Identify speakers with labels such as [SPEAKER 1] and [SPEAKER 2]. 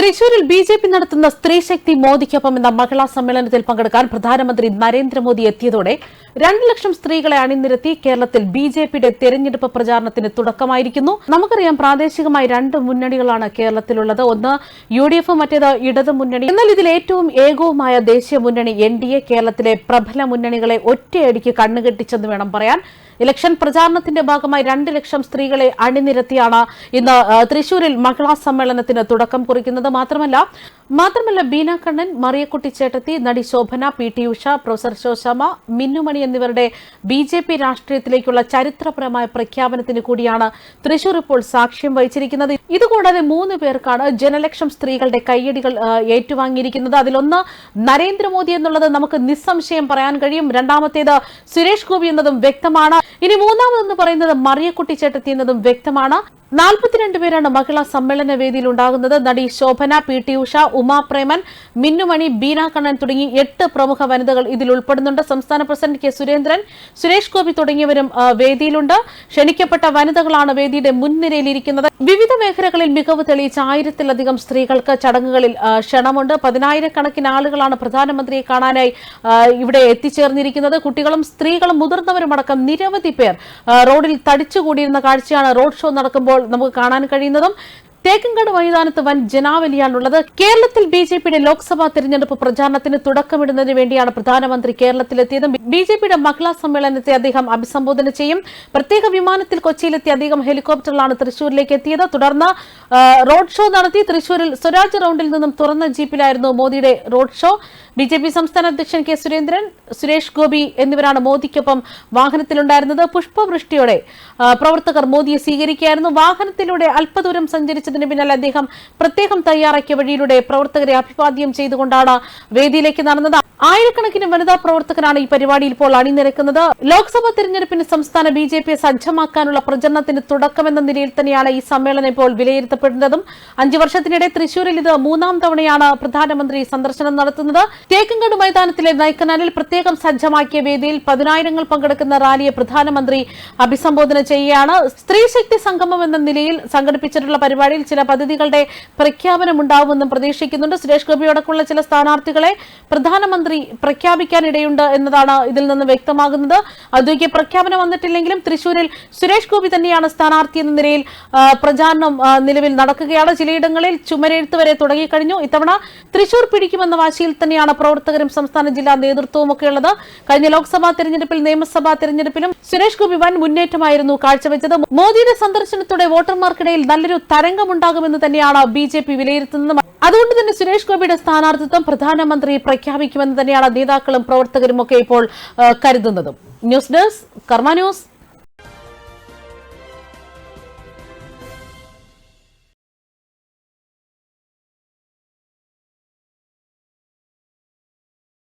[SPEAKER 1] തൃശൂരിൽ B J P നടത്തുന്ന സ്ത്രീശക്തി മോദിക്കൊപ്പം എന്ന മഹിളാ സമ്മേളനത്തിൽ പങ്കെടുക്കാൻ പ്രധാനമന്ത്രി നരേന്ദ്രമോദി എത്തിയതോടെ രണ്ടു ലക്ഷം സ്ത്രീകളെ അണിനിരത്തി കേരളത്തിൽ ബി ജെ പിയുടെ തെരഞ്ഞെടുപ്പ് പ്രചാരണത്തിന് തുടക്കമായിരിക്കുന്നു നമുക്കറിയാം പ്രാദേശികമായി രണ്ട് മുന്നണികളാണ് കേരളത്തിലുള്ളത് ഒന്ന് യു ഡി എഫും മറ്റേത് ഇടത് മുന്നണി എന്നാൽ ഇതിൽ ഏറ്റവും ഏകവുമായ ദേശീയ മുന്നണി എൻ ഡി എ കേരളത്തിലെ പ്രബല മുന്നണികളെ ഒറ്റയടിക്ക് കണ്ണുകെട്ടിച്ചെന്ന് വേണം പറയാൻ ഇലക്ഷൻ പ്രചാരണത്തിന്റെ ഭാഗമായി രണ്ട് ലക്ഷം സ്ത്രീകളെ അണിനിരത്തിയാണ് ഇന്ന് തൃശൂരിൽ മഹിളാ സമ്മേളനത്തിന് തുടക്കം കുറിക്കുന്നത് മാത്രമല്ല മാത്രമല്ല ബീന കണ്ണൻ മറിയക്കുട്ടി ചേട്ടത്തി നടി Shobana P T Usha professor Shoshamma Minnumani എന്നിവരുടെ ബി ജെ പി രാഷ്ട്രീയത്തിലേക്കുള്ള ചരിത്രപരമായ പ്രഖ്യാപനത്തിന് കൂടിയാണ് തൃശൂർ ഇപ്പോൾ സാക്ഷ്യം വഹിച്ചിരിക്കുന്നത് ഇതുകൂടാതെ മൂന്ന് പേർക്കാണ് ജനലക്ഷം സ്ത്രീകളുടെ കയ്യടികൾ ഏറ്റുവാങ്ങിയിരിക്കുന്നത് അതിലൊന്ന് നരേന്ദ്രമോദി എന്നുള്ളത് നമുക്ക് നിസ്സംശയം പറയാൻ കഴിയും രണ്ടാമത്തേത് സുരേഷ് ഗോപി എന്നതും വ്യക്തമാണ് ഇനി മൂന്നാമതെന്ന് പറയുന്നത് മറിയക്കുട്ടി എന്നതും വ്യക്തമാണ് നാൽപ്പത്തിരണ്ട് പേരാണ് മഹിളാ സമ്മേളന വേദിയിൽ ഉണ്ടാകുന്നത് നടി ശോഭന പി ടി ഉഷ ഉമാപ്രേമൻ മിന്നുമണി ബീന കണ്ണൻ തുടങ്ങി എട്ട് പ്രമുഖ വനിതകൾ ഇതിൽ ഉൾപ്പെടുന്നുണ്ട് സംസ്ഥാന പ്രസിഡന്റ് കെ സുരേന്ദ്രൻ സുരേഷ് ഗോപി തുടങ്ങിയവരും വേദിയിലുണ്ട് ക്ഷണിക്കപ്പെട്ട വനിതകളാണ് വേദിയുടെ മുൻനിരയിലിരിക്കുന്നത് വിവിധ മേഖലകളിൽ മികവ് തെളിയിച്ച ആയിരത്തിലധികം സ്ത്രീകൾക്ക് ചടങ്ങുകളിൽ ക്ഷണമുണ്ട് പതിനായിരക്കണക്കിന് ആളുകളാണ് പ്രധാനമന്ത്രിയെ കാണാനായി ഇവിടെ എത്തിച്ചേർന്നിരിക്കുന്നത് കുട്ടികളും സ്ത്രീകളും മുതിർന്നവരുമടക്കം നിരവധി നിരവധി പേർ റോഡിൽ തടിച്ചുകൂടിയിരുന്ന കാഴ്ചയാണ് റോഡ് ഷോ നടക്കുമ്പോൾ നമുക്ക് കാണാൻ കഴിയുന്നതും തേക്കങ്കാട് മൈതാനത്ത് വൻ ജനാവലിയാണുള്ളത് കേരളത്തിൽ ബി ജെ പിയുടെ ലോക്സഭാ തെരഞ്ഞെടുപ്പ് പ്രചാരണത്തിന് തുടക്കമിടുന്നതിന് വേണ്ടിയാണ് പ്രധാനമന്ത്രി കേരളത്തിലെത്തിയത് ബി ജെ പിയുടെ മഹിളാ സമ്മേളനത്തെ അദ്ദേഹം അഭിസംബോധന ചെയ്യും പ്രത്യേക വിമാനത്തിൽ കൊച്ചിയിലെത്തിയ അദ്ദേഹം ഹെലികോപ്റ്ററിലാണ് തൃശൂരിലേക്ക് എത്തിയത് തുടർന്ന് റോഡ് ഷോ നടത്തി തൃശൂരിൽ സ്വരാജ് റൌണ്ടിൽ നിന്നും തുറന്ന ജീപ്പിലായിരുന്നു മോദിയുടെ road show B J P സംസ്ഥാന അധ്യക്ഷൻ കെ സുരേന്ദ്രൻ സുരേഷ് ഗോപി എന്നിവരാണ് മോദിക്കൊപ്പം വാഹനത്തിലുണ്ടായിരുന്നത് പുഷ്പവൃഷ്ടിയോടെ പ്രവർത്തകർ മോദിയെ സ്വീകരിക്കുകയായിരുന്നു വാഹനത്തിലൂടെ അല്പദൂരം സഞ്ചരിച്ചതിന് പിന്നാലെ അദ്ദേഹം പ്രത്യേകം തയ്യാറാക്കിയ വഴിയിലൂടെ പ്രവർത്തകരെ അഭിവാദ്യം ചെയ്തുകൊണ്ടാണ് വേദിയിലേക്ക് നടന്നത് ആയിരക്കണക്കിന് വനിതാ പ്രവർത്തകരാണ് ഈ പരിപാടിയിൽ ഇപ്പോൾ അണിനിരക്കുന്നത് ലോക്സഭാ തെരഞ്ഞെടുപ്പിന് സംസ്ഥാന ബി ജെ പിയെ സജ്ജമാക്കാനുള്ള പ്രചരണത്തിന് തുടക്കമെന്ന നിലയിൽ തന്നെയാണ് ഈ സമ്മേളനം ഇപ്പോൾ വിലയിരുത്തപ്പെടുന്നതും അഞ്ചു വർഷത്തിനിടെ തൃശൂരിൽ ഇത് മൂന്നാം തവണയാണ് പ്രധാനമന്ത്രി സന്ദർശനം നടത്തുന്നത് തേക്കങ്കട് മൈതാനത്തിലെ നൈക്കനാലിൽ പ്രത്യേകം സജ്ജമാക്കിയ വേദിയിൽ പതിനായിരങ്ങൾ പങ്കെടുക്കുന്ന റാലിയെ പ്രധാനമന്ത്രി അഭിസംബോധന ചെയ്യുകയാണ് സ്ത്രീശക്തി സംഗമം എന്ന നിലയിൽ സംഘടിപ്പിച്ചിട്ടുള്ള പരിപാടിയിൽ ചില പദ്ധതികളുടെ പ്രഖ്യാപനം പ്രതീക്ഷിക്കുന്നുണ്ട് സുരേഷ് ഗോപിയോടൊക്കെയുള്ള ചില സ്ഥാനാർത്ഥികളെ പ്രധാനമന്ത്രി മന്ത്രി പ്രഖ്യാപിക്കാനിടയുണ്ട് എന്നതാണ് ഇതിൽ നിന്ന് വ്യക്തമാകുന്നത് ഔദ്യോഗിക പ്രഖ്യാപനം വന്നിട്ടില്ലെങ്കിലും തൃശൂരിൽ സുരേഷ് ഗോപി തന്നെയാണ് സ്ഥാനാർത്ഥി എന്ന നിലയിൽ പ്രചാരണം നിലവിൽ നടക്കുകയാണ് ചിലയിടങ്ങളിൽ ചുമരെഴുത്ത് വരെ തുടങ്ങിക്കഴിഞ്ഞു ഇത്തവണ തൃശൂർ പിടിക്കുമെന്ന വാശിയിൽ തന്നെയാണ് പ്രവർത്തകരും സംസ്ഥാന ജില്ലാ നേതൃത്വവും ഒക്കെ ഉള്ളത് കഴിഞ്ഞ ലോക്സഭാ തെരഞ്ഞെടുപ്പിൽ നിയമസഭാ തെരഞ്ഞെടുപ്പിലും സുരേഷ് ഗോപി വൻ മുന്നേറ്റമായിരുന്നു കാഴ്ചവെച്ചത് മോദിയുടെ സന്ദർശനത്തോടെ വോട്ടർമാർക്കിടയിൽ നല്ലൊരു തരംഗമുണ്ടാകുമെന്ന് തന്നെയാണ് ബി വിലയിരുത്തുന്നത് അതുകൊണ്ട് തന്നെ സുരേഷ് ഗോപിയുടെ സ്ഥാനാർത്ഥിത്വം പ്രധാനമന്ത്രി പ്രഖ്യാപിക്കുമെന്ന് തന്നെയാണ് നേതാക്കളും പ്രവർത്തകരും ഒക്കെ ഇപ്പോൾ കരുതുന്നതും ന്യൂസ് ഡെസ്ക് കർമ്മ ന്യൂസ്